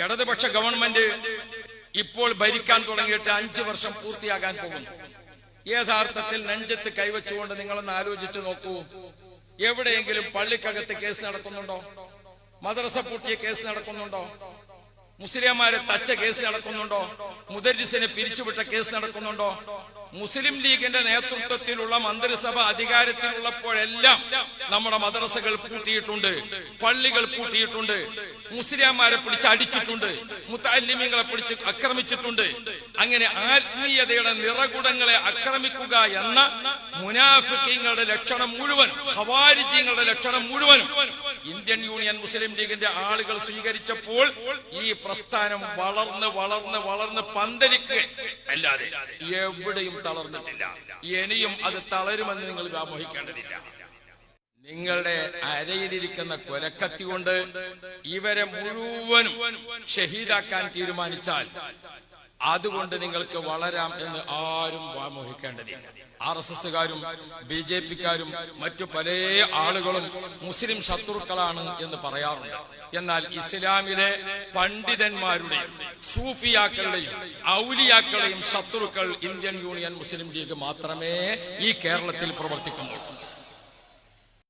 ഇടതുപക്ഷ ഗവൺമെന്റ് ഇപ്പോൾ ഭരിക്കാൻ തുടങ്ങിയിട്ട് അഞ്ചു വർഷം പൂർത്തിയാകാൻ പോകുന്നു. യഥാർത്ഥത്തിൽ നെഞ്ചത്ത് കൈവച്ചുകൊണ്ട് നിങ്ങളൊന്ന് ആലോചിച്ചു നോക്കൂ. എവിടെയെങ്കിലും പള്ളിക്കകത്ത് കേസ് നടക്കുന്നുണ്ടോ? മദ്രസ പൂട്ടിയ കേസ് നടക്കുന്നുണ്ടോ? മുസ്ലിംമാരെ തച്ച കേസ് നടക്കുന്നുണ്ടോ? മുദരിസിനെ പിരിച്ചുവിട്ട കേസ് നടക്കുന്നുണ്ടോ? മുസ്ലിം ലീഗിന്റെ നേതൃത്വത്തിലുള്ള മന്ത്രിസഭ അധികാരത്തിലുള്ളപ്പോഴെല്ലാം നമ്മുടെ മദ്രസകൾ പൂട്ടിയിട്ടുണ്ട് പള്ളികൾ പൂട്ടിയിട്ടുണ്ട് മുസ്ലിംമാരെ പിടിച്ച് അടിച്ചിട്ടുണ്ട് മുത്താലിമ്യങ്ങളെ പിടിച്ച് ആക്രമിച്ചിട്ടുണ്ട്. അങ്ങനെ ആത്മീയതയുടെ നിറകുടങ്ങളെ ആക്രമിക്കുക എന്ന മുനാഫിക്കങ്ങളുടെ ലക്ഷണം മുഴുവൻ ഹവാരിജീങ്ങളുടെ ലക്ഷണം മുഴുവൻ ഇന്ത്യൻ യൂണിയൻ മുസ്ലിം ലീഗിന്റെ ആളുകൾ സ്വീകരിച്ചപ്പോൾ ഈ പ്രസ്ഥാനം വളർന്ന് വളർന്ന് വളർന്ന് പന്തലിക്കുക അല്ലാതെ എവിടെയും തളർന്നിട്ടില്ല. ഇനിയും അത് തളരുമെന്ന് നിങ്ങൾ വ്യാമോഹിക്കേണ്ടതില്ല. നിങ്ങളുടെ അരയിലിരിക്കുന്ന കൊലക്കത്തി കൊണ്ട് ഇവരെ മുഴുവനും ഷഹീദാക്കാൻ തീരുമാനിച്ചാൽ അതുകൊണ്ട് നിങ്ങൾക്ക് വളരാം എന്ന് ആരും വാമോഹിക്കേണ്ടതില്ല. ആർ എസ് എസ്സുകാരും ബി ജെ പിക്കാരും മറ്റു പല ആളുകളും മുസ്ലിം ശത്രുക്കളാണ് എന്ന് പറയാറുണ്ട്. എന്നാൽ ഇസ്ലാമിലെ പണ്ഡിതന്മാരുടെയും സൂഫിയാക്കളുടെയും ഔലിയാക്കളുടെയും ശത്രുക്കൾ ഇന്ത്യൻ യൂണിയൻ മുസ്ലിം ലീഗ് മാത്രമേ ഈ കേരളത്തിൽ പ്രവർത്തിക്കുന്നുള്ളൂ.